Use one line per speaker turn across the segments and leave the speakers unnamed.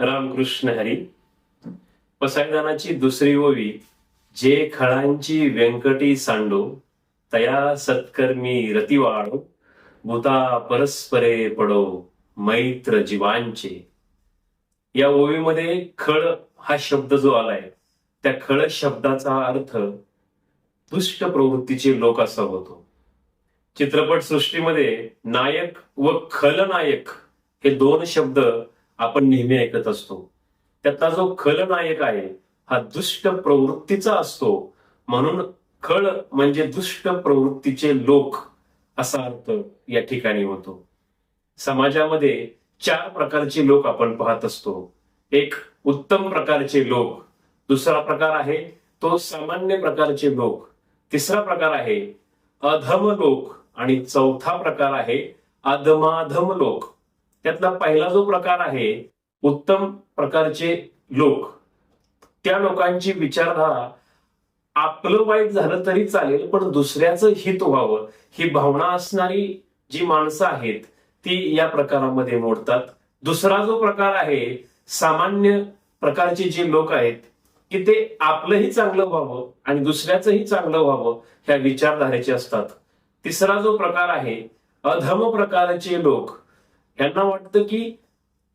रामकृष्ण हरी. पसायदानाची दुसरी ओवी जे खळांची व्यंकटी सांडो तया सत्कर्मी रती वाढो भूता परस्परे पडो मैत्र जीवांचे. या ओवीमध्ये खळ हा शब्द जो आलाय त्या खळ शब्दाचा अर्थ दुष्ट प्रवृत्तीचे लोक असा होतो. चित्रपट सृष्टीमध्ये नायक व खलनायक हे दोन शब्द आपण नेहमी ऐकत असतो. त्यातला जो खलनायक आहे हा दुष्ट प्रवृत्तीचा असतो. म्हणून खळ म्हणजे दुष्ट प्रवृत्तीचे लोक असा अर्थ या ठिकाणी होतो. समाजामध्ये चार प्रकारचे लोक आपण पाहत असतो. एक उत्तम प्रकारचे लोक दुसरा प्रकार आहे तो सामान्य प्रकारचे लोक तिसरा प्रकार आहे अधम लोक आणि चौथा प्रकार आहे अधमाधम लोक. त्यातला पहिला जो प्रकार आहे उत्तम प्रकारचे लोक त्या लोकांची विचारधारा आपलं वाईट झालं तरी चालेल पण दुसऱ्याचं हित व्हावं. ही भावना असणारी जी माणसं आहेत ती या प्रकारामध्ये मोडतात. दुसरा जो प्रकार आहे सामान्य प्रकारचे जे लोक आहेत की ते आपलंही चांगलं व्हावं आणि दुसऱ्याचंही चांगलं व्हावं ह्या विचारधारेचे असतात. तिसरा जो प्रकार आहे अधम प्रकारचे लोक त्यांना वाटतं की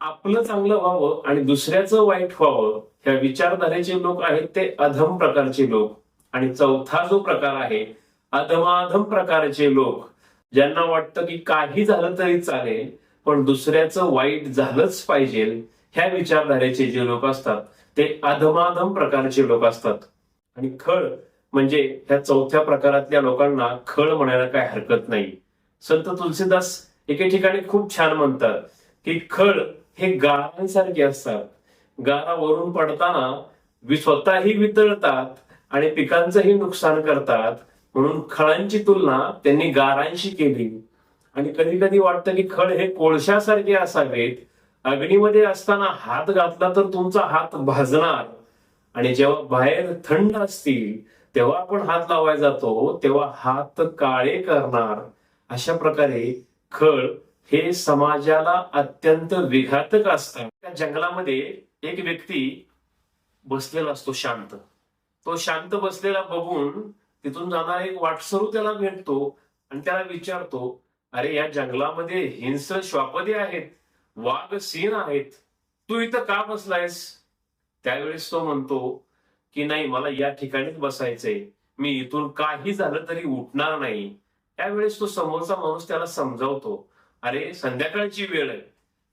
आपलं चांगलं व्हावं आणि दुसऱ्याचं वाईट व्हावं ह्या विचारधारेचे लोक आहेत ते अधम प्रकारचे लोक. आणि चौथा जो प्रकार आहे अधमाधम प्रकारचे लोक ज्यांना वाटतं की काही झालं तरी चालेल पण दुसऱ्याचं वाईट झालंच पाहिजे ह्या विचारधारेचे जे लोक असतात ते अधमाधम प्रकारचे लोक असतात. आणि खळ म्हणजे ह्या चौथ्या प्रकारातल्या लोकांना खळ म्हणायला काय हरकत नाही. संत तुलसीदास एके ठिकाणी खूप छान म्हणतात की खळ हे गारांसारखे असतात. गारा वरून पडताना स्वतःही वितळतात आणि पिकांचंही नुकसान करतात. म्हणून खळांची तुलना त्यांनी गारांशी केली. आणि कधी कधी वाटतं की खळ हे कोळशासारखे असावेत. अग्नीमध्ये असताना हात घातला तर तुमचा हात भाजणार. आणि जेव्हा बाहेर थंड असतील तेव्हा आपण हात लावायला जातो तेव्हा हात काळे करणार. अशा प्रकारे खळ हे समाजाला अत्यंत विघातक असतात त्या जंगलामध्ये एक व्यक्ती बसलेला असतो शांत. तो शांत बसलेला बघून तिथून जाणारा एक वाटसरू त्याला भेटतो आणि त्याला विचारतो अरे या जंगलामध्ये हिंस श्वापदे आहेत वाघ सिंह आहेत. तू इथं का बसलायस? त्यावेळेस तो म्हणतो की नाही मला या ठिकाणीच बसायचंय. मी इथून काही झालं तरी उठणार नाही. त्यावेळेस तो समोरचा माणूस त्याला समजावतो अरे संध्याकाळची वेळ आहे.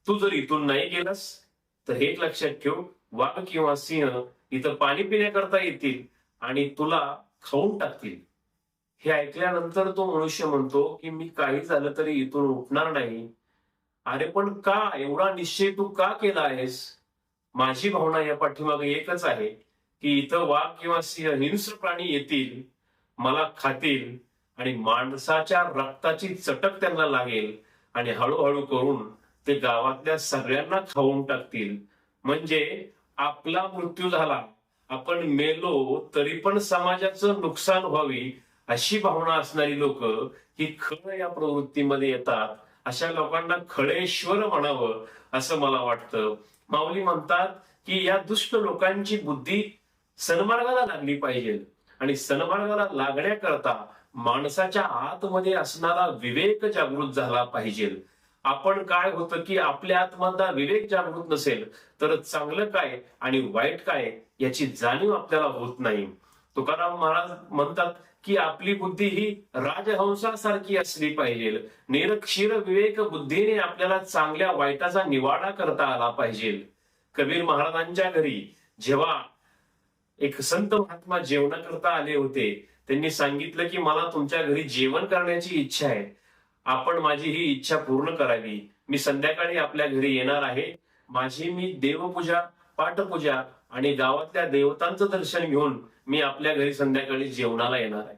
तू जर इथून नाही गेलास तर हे लक्षात ठेव वाघ किंवा सिंह इथं पाणी पिण्याकरता येतील आणि तुला खाऊन टाकतील. हे ऐकल्यानंतर तो मनुष्य म्हणतो की मी काही झालं तरी इथून उठणार नाही. अरे पण का? एवढा निश्चय तू का केला आहेस? माझी भावना या पाठीमागे एकच आहे की इथं वाघ किंवा सिंह हिंस्र प्राणी येतील मला खातील आणि माणसाच्या रक्ताची चटक त्यांना लागेल आणि हळूहळू करून ते गावातल्या सगळ्यांना खाऊन टाकतील. म्हणजे आपला मृत्यू झाला आपण मेलो तरी पण समाजाचं नुकसान व्हावी अशी भावना असणारी लोक ही खळ या प्रवृत्तीमध्ये येतात. अशा लोकांना खळेश्वर म्हणावं असं मला वाटतं. माऊली म्हणतात की या दुष्ट लोकांची बुद्धी सन्मार्गाला लागली पाहिजे. आणि सन्मार्गाला लागण्याकरता माणसाच्या आतमध्ये असणारा विवेक जागृत झाला पाहिजे. आपण काय होतं की आपल्या आतमधला विवेक जागृत नसेल तर चांगलं काय आणि वाईट काय याची जाणीव आपल्याला होत नाही. तुकाराम महाराज म्हणतात की आपली बुद्धी ही राजहंसासारखी असली पाहिजे. निरक्षीर विवेक बुद्धीने आपल्याला चांगल्या वाईटाचा निवाडा करता आला पाहिजे. कबीर महाराजांच्या घरी जेव्हा एक संत महात्मा जेवणाकरता आले होते त्यांनी सांगितलं की मला तुमच्या घरी जेवण करण्याची इच्छा आहे. आपण माझी ही इच्छा पूर्ण करावी. मी संध्याकाळी आपल्या घरी येणार आहे. माझी मी देवपूजा पाठपूजा आणि गावातल्या देवतांचं दर्शन घेऊन मी आपल्या घरी संध्याकाळी जेवणाला येणार आहे.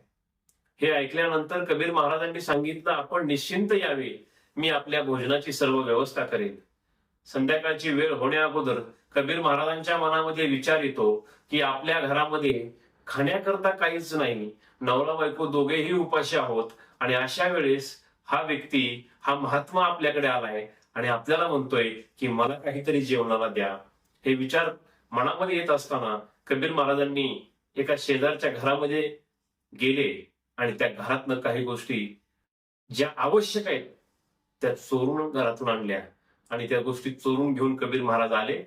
हे ऐकल्यानंतर कबीर महाराजांनी सांगितलं आपण निश्चिंत यावे. मी आपल्या भोजनाची सर्व व्यवस्था करेन. संध्याकाळची वेळ होण्या अगोदर कबीर महाराजांच्या मनामध्ये विचार येतो की आपल्या घरामध्ये खाण्याकरता काहीच नाही. नवरा बायको दोघेही उपाशी आहोत. आणि अशा वेळेस हा व्यक्ती हा महात्मा आपल्याकडे आलाय आणि आपल्याला म्हणतोय की मला काहीतरी जेवणाला द्या. हे विचार मनामध्ये येत असताना कबीर महाराजांनी एका शेजारच्या घरामध्ये गेले आणि त्या घरातनं काही गोष्टी ज्या आवश्यक आहेत त्या चोरून घरातून आणल्या. आणि त्या गोष्टी चोरून घेऊन कबीर महाराज आले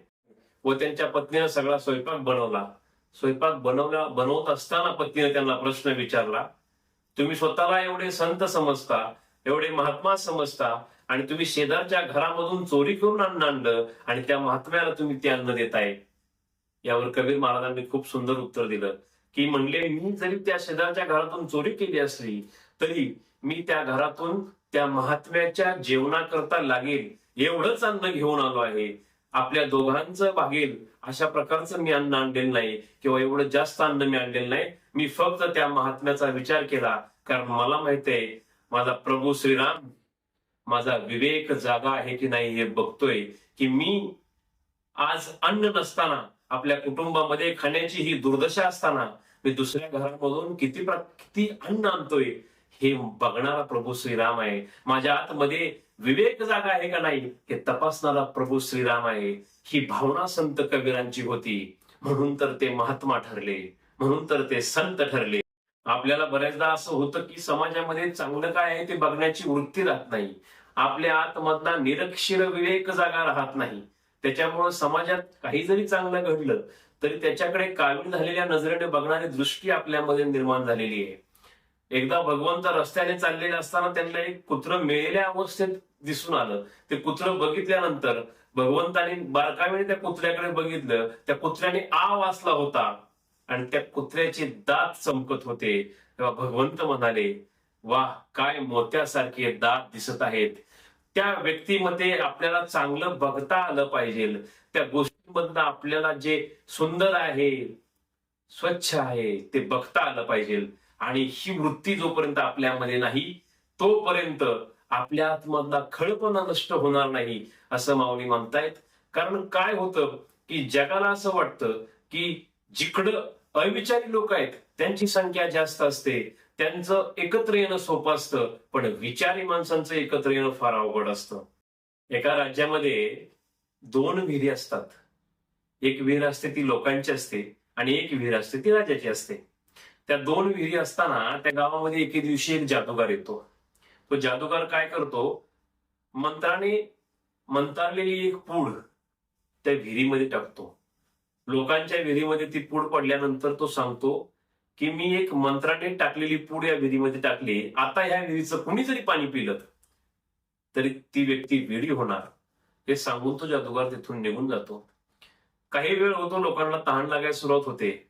व त्यांच्या पत्नीनं सगळा स्वयंपाक बनवला. स्वयंपाक बनवला बनवत असताना पत्नीने त्यांना प्रश्न विचारला तुम्ही स्वतःला एवढे संत समजता एवढे महात्मा समजता आणि तुम्ही शेजारच्या घरामधून चोरी करून अन्न आणलं आणि त्या महात्म्याला तुम्ही ते अन्न देताय? यावर कबीर महाराजांनी खूप सुंदर उत्तर दिलं की म्हणले मी जरी त्या शेजारच्या घरातून चोरी केली असली तरी मी त्या घरातून त्या महात्म्याच्या जेवणाकरता लागेल एवढंच अन्न घेऊन आलो आहे. आपल्या दोघांचं भागेल अशा प्रकारचं मी अन्न आणलेलं नाही किंवा एवढं जास्त अन्न मी आणलेलं नाही. मी फक्त त्या महात्म्याचा विचार केला. कारण मला माहितीये माझा प्रभू श्रीराम माझा विवेक जागा आहे की नाही हे बघतोय की मी आज अन्न नसताना आपल्या कुटुंबामध्ये खाण्याची ही दुर्दशा असताना मी दुसऱ्या घरामधून किती प्र- किती अन्न आणतोय हे बघणारा प्रभू श्रीराम आहे. माझ्या आतमध्ये विवेक जागा आहे का नाही हे तपासणारा प्रभू श्रीराम आहे. ही भावना संत कबीरांची होती. म्हणून तर ते महात्मा ठरले. म्हणून तर ते संत ठरले. आपल्याला बऱ्याचदा असं होतं की समाजामध्ये चांगलं काय आहे ते बघण्याची वृत्ती राहत नाही. आपल्या आतमधला निरक्षीर विवेक जागा राहत नाही. त्याच्यामुळं समाजात काही जरी चांगलं घडलं तरी त्याच्याकडे कावीळ झालेल्या नजरेने बघणारी दृष्टी आपल्यामध्ये निर्माण झालेली आहे. एकदा भगवंत रस्त्याने चाललेले असताना त्यांना एक कुत्र मिळेल्या अवस्थेत दिसून आलं. ते कुत्र बघितल्यानंतर भगवंताने बारकावेने त्या कुत्र्याकडे बघितलं त्या कुत्र्याने आ वाचला होता आणि त्या कुत्र्याचे दात चमकत होते. तेव्हा भगवंत म्हणाले वाह काय मोत्यासारखे दात दिसत आहेत. त्या व्यक्तीमध्ये आपल्याला चांगलं बघता आलं पाहिजे. त्या गोष्टीमधनं आपल्याला जे सुंदर आहे स्वच्छ आहे ते बघता आलं पाहिजे. आणि ही वृत्ती जोपर्यंत आपल्यामध्ये नाही तोपर्यंत आपल्या आतमधला खळपणा नष्ट होणार नाही असं माऊली म्हणतायत. कारण काय होतं की जगाला असं वाटतं की जिकडं अविचारी लोक आहेत त्यांची संख्या जास्त असते त्यांचं एकत्र येणं सोपं असतं पण विचारी माणसांचं एकत्र येणं फार अवघड असतं. एका राज्यामध्ये दोन विहिरी असतात. एक विहीर असते ती लोकांची असते आणि एक विहीर असते ती राजाची असते. त्या दोन विहिरी असताना त्या गावामध्ये एके दिवशी एक जादूगार येतो. तो जादूगार काय करतो? मंत्राने मंत्रारलेली एक पूड त्या विहिरीमध्ये टाकतो. लोकांच्या विहिरीमध्ये ती पूड पडल्यानंतर तो सांगतो की मी एक मंत्राने टाकलेली पूड या विहिरीमध्ये टाकली. आता ह्या विहिरीचं कुणी जरी पाणी पिलं तरी ती व्यक्ती विहिरी होणार. हे सांगून तो जादूगार तिथून निघून जातो. काही वेळ होतो लोकांना तहान लागायला सुरुवात होते.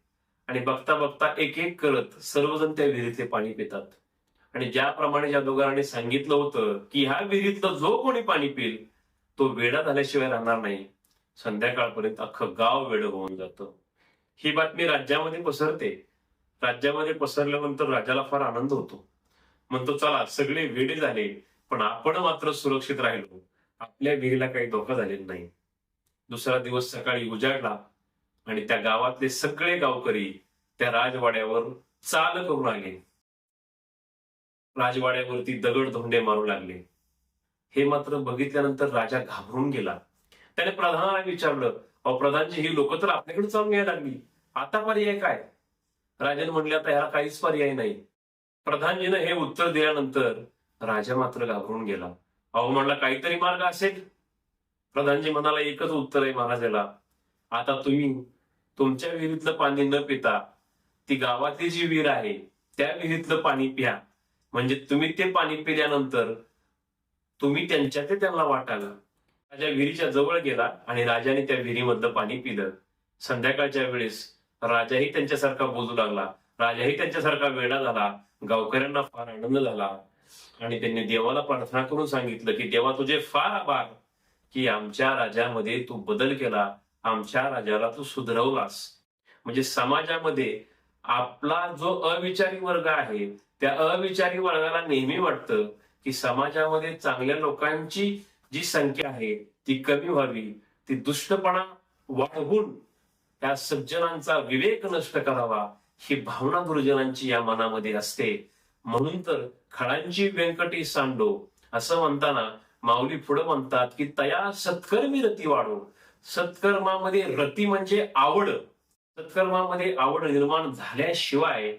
आणि बघता बघता एक एक करत सर्वजण त्या विहिरीतले पाणी पितात. आणि ज्याप्रमाणे ज्या दोघांनी सांगितलं होतं की ह्या विहिरीतलं जो कोणी पाणी पिल तो वेडा झाल्याशिवाय राहणार नाही. संध्याकाळपर्यंत अख्खं गाव वेड होऊन जातं. ही बातमी राज्यामध्ये पसरते. राज्यामध्ये पसरल्यानंतर राजाला फार आनंद होतो. म्हणतो चला सगळे वेडे झाले पण आपण मात्र सुरक्षित राहिलो. आपल्या विहिरीला काही धोका झालेला नाही. दुसरा दिवस सकाळी उजाडला आणि त्या गावातले सगळे गावकरी त्या राजवाड्यावर चाल करून आले. राजवाड्यावरती दगड धोंडे मारू लागले. हे मात्र बघितल्यानंतर राजा घाबरून गेला. त्याने प्रधानाला विचारलं अहो प्रधानजी ही लोक तर आपल्याकडे चालून यायला लागली. आता पर्याय काय? राजाने म्हणले आता ह्याला काहीच पर्याय नाही. प्रधानजीनं हे उत्तर दिल्यानंतर राजा मात्र घाबरून गेला. अहो म्हणला काहीतरी मार्ग असेल. प्रधानजी म्हणाला एकच उत्तर आहे महाराजाला. आता तुम्ही तुमच्या विहिरीतलं पाणी न पिता ती गावातली जी विहीर आहे त्या विहिरीतलं पाणी प्या. म्हणजे तुम्ही ते पाणी पिल्यानंतर तुम्ही त्यांच्या ते त्यांना वाटाला राजा विहिरीच्या जवळ गेला आणि राजाने त्या विहिरीमधलं पाणी पिलं. संध्याकाळच्या वेळेस राजाही त्यांच्यासारखा बोलू लागला. राजाही त्यांच्यासारखा वेडा झाला. गावकऱ्यांना फार आनंद झाला. आणि त्यांनी देवाला प्रार्थना करून सांगितलं की देवा तुझे फार आभार की आमच्या राजामध्ये तू बदल केला. आमच्या राजाला तू सुधरवलास. म्हणजे समाजामध्ये आपला जो अविचारी वर्ग आहे त्या अविचारी वर्गाला नेहमी वाटतं की समाजामध्ये चांगल्या लोकांची जी संख्या आहे ती कमी व्हावी ती दुष्टपणा वाढवून त्या सज्जनांचा विवेक नष्ट करावा ही भावना गुरुजनांची या मनामध्ये असते. म्हणून तर खळांची व्यंकटी सांडो असं म्हणताना माऊली पुढे म्हणतात की तया सत्कर्मी रती वाढो. सत्कर्मामध्ये रती म्हणजे आवड. सत्कर्मामध्ये आवड निर्माण झाल्याशिवाय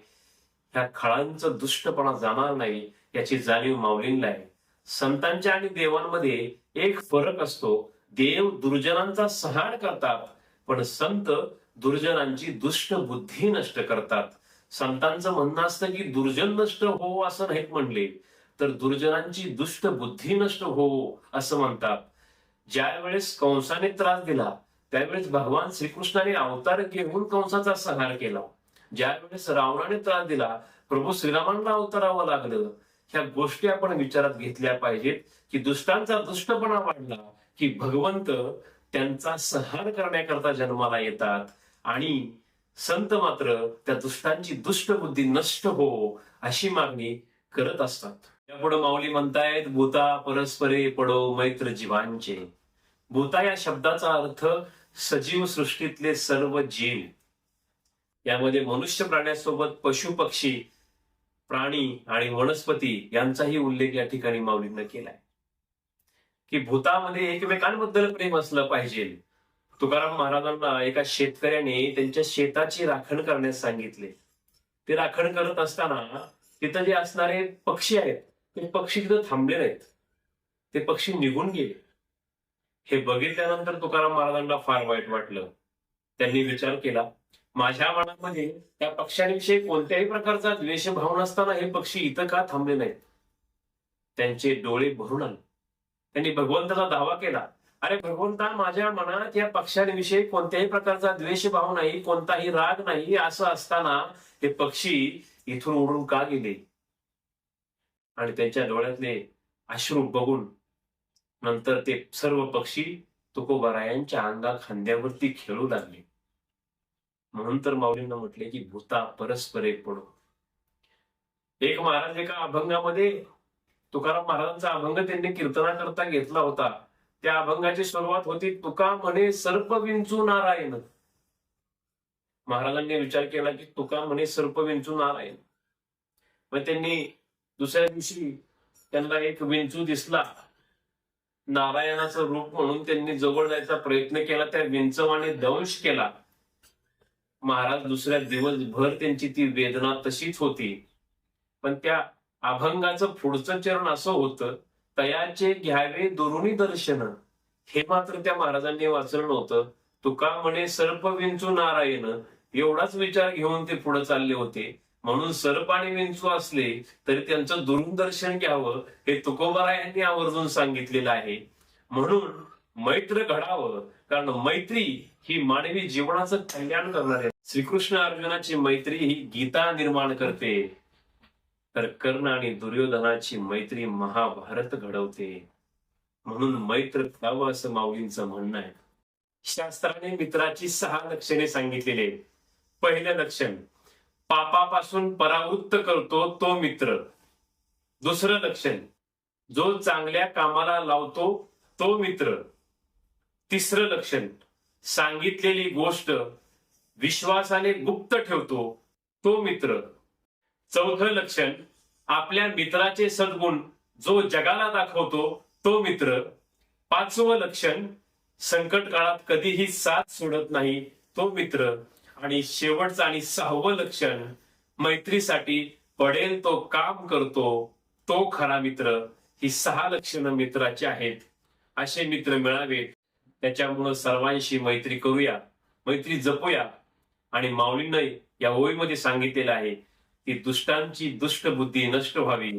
ह्या खळांचा दुष्टपणा जाणार नाही याची जाणीव माऊलींना आहे. संतांच्या आणि देवांमध्ये एक फरक असतो देव दुर्जनांचा संहार करतात पण संत दुर्जनांची दुष्ट बुद्धी नष्ट करतात. संतांचं म्हणणं असतं की दुर्जन नष्ट हो असं नाहीत म्हणले तर दुर्जनांची दुष्ट बुद्धी नष्ट हो असं म्हणतात. ज्या वेळेस कंसाने त्रास दिला त्यावेळेस भगवान श्रीकृष्णाने अवतार घेऊन कंसाचा संहार केला. ज्या वेळेस रावणाने त्रास दिला प्रभू श्रीरामांना अवतरावं लागलं. ह्या गोष्टी आपण विचारात घेतल्या पाहिजेत की दुष्टांचा दुष्टपणा वाढला की भगवंत त्यांचा संहार करण्याकरता जन्माला येतात. आणि संत मात्र त्या दुष्टांची दुष्ट बुद्धी नष्ट हो अशी मागणी करत असतात. यापुढे माऊली म्हणतायत भूता परस्परे पडो मैत्र जीवांचे. भूता या शब्दाचा अर्थ सजीव सृष्टीतले सर्व जीव. यामध्ये मनुष्य प्राण्यासोबत पशु पक्षी प्राणी आणि वनस्पती यांचाही उल्लेख या ठिकाणी माऊलींना केलाय. की भूतामध्ये एकमेकांबद्दल प्रेम असलं पाहिजे. तुकाराम महाराजांना एका शेतकऱ्याने त्यांच्या शेताची राखण करण्यास सांगितले. ते राखण करत असताना तिथं जे असणारे पक्षी आहेत ते पक्षी तिथं थांबले नाहीत. ते पक्षी निघून गेले. हे बघितल्यानंतर तुकाराम महाराजांना फार वाईट वाटलं. त्यांनी विचार केला माझ्या मनामध्ये त्या पक्ष्यांविषयी कोणत्याही प्रकारचा द्वेषभाव नसताना हे पक्षी इथं का थांबले नाहीत? त्यांचे डोळे भरून आले. त्यांनी भगवंताचा दावा केला. अरे भगवंता माझ्या मनात या पक्ष्यांविषयी कोणत्याही प्रकारचा द्वेषभाव नाही कोणताही राग नाही असं असताना हे पक्षी इथून उडून का गेले? आणि त्यांच्या डोळ्यातले अश्रू बघून नंतर ते सर्व पक्षी तुकोबारायांच्या अंगा खांद्यावरती खेळू लागले. म्हणून तर माऊलींना म्हटले की भूता परस्पर एक पडो. एक महाराज एका अभंगामध्ये तुकाराम महाराजांचा अभंग त्यांनी कीर्तना करता घेतला होता. त्या अभंगाची सुरुवात होती तुका म्हणे सर्प विंचू नारायण. महाराजांनी विचार केला की तुका म्हणे सर्प विंचू नारायण. मग त्यांनी दुसऱ्या दिवशी त्यांना एक विंचू दिसला. नारायणाचं रूप म्हणून त्यांनी जवळ जायचा प्रयत्न केला त्या विंचवाने दंश केला. महाराज दुसऱ्या दिवसभर त्यांची ती वेदना तशीच होती. पण त्या अभंगाचं पुढचं चरण असं होतं तयाचे घ्यावे दुरुणी दर्शन. हे मात्र त्या महाराजांनी वाचलं नव्हतं. तुका म्हणे सर्प विंचू नारायण. एवढाच विचार घेऊन ते पुढे चालले होते. म्हणून सर्प आणि विंचू असले तरी त्यांचं दुरून दर्शन घ्यावं हे तुकोबारायांनी आवर्जून सांगितलेलं आहे. म्हणून मैत्र घडावं कारण मैत्री ही मानवी जीवनाचं कल्याण करणार आहे श्रीकृष्ण अर्जुनाची मैत्री ही गीता निर्माण करते. तर कर्ण आणि दुर्योधनाची मैत्री महाभारत घडवते. म्हणून मैत्र खावं असं माऊलींचं म्हणणं आहे. शास्त्राने मित्राची सहा लक्षणे सांगितलेली. आहेत पहिलं लक्षण पापापासून परावृत्त करतो तो मित्र. दुसरं लक्षण जो चांगल्या कामाला लावतो तो मित्र. तिसरं लक्षण सांगितलेली गोष्ट विश्वासाने गुप्त ठेवतो. तो मित्र. चौथं लक्षण. आपल्या मित्राचे सद्गुण जो जगाला दाखवतो तो मित्र. पाचवं लक्षण. संकट काळात कधीही साथ सोडत नाही तो मित्र. आणि शेवटचं आणि सहावं लक्षण. मैत्रीसाठी पडेल तो काम करतो तो खरा मित्र. ही सहा लक्षणं मित्राची आहेत. असे मित्र मिळावेत. त्याच्यामुळं सर्वांशी मैत्री करूया. मैत्री जपूया. आणि माऊलींना या ओळीमध्ये सांगितलेलं आहे की दुष्टांची दुष्ट बुद्धी नष्ट व्हावी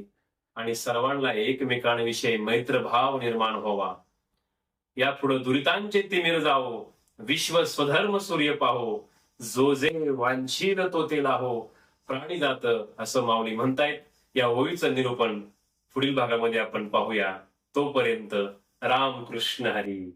आणि सर्वांना एकमेकांविषयी मैत्रभाव निर्माण व्हावा. यापुढे दुरितांचे तिमिर जावो विश्व स्वधर्म सूर्य पाहो जो जे वांशीर तो ते लाहो प्राणी जात असं माऊली म्हणतायत. या ओळीचं निरूपण पुढील भागामध्ये आपण पाहूया. तोपर्यंत राम कृष्ण हरी.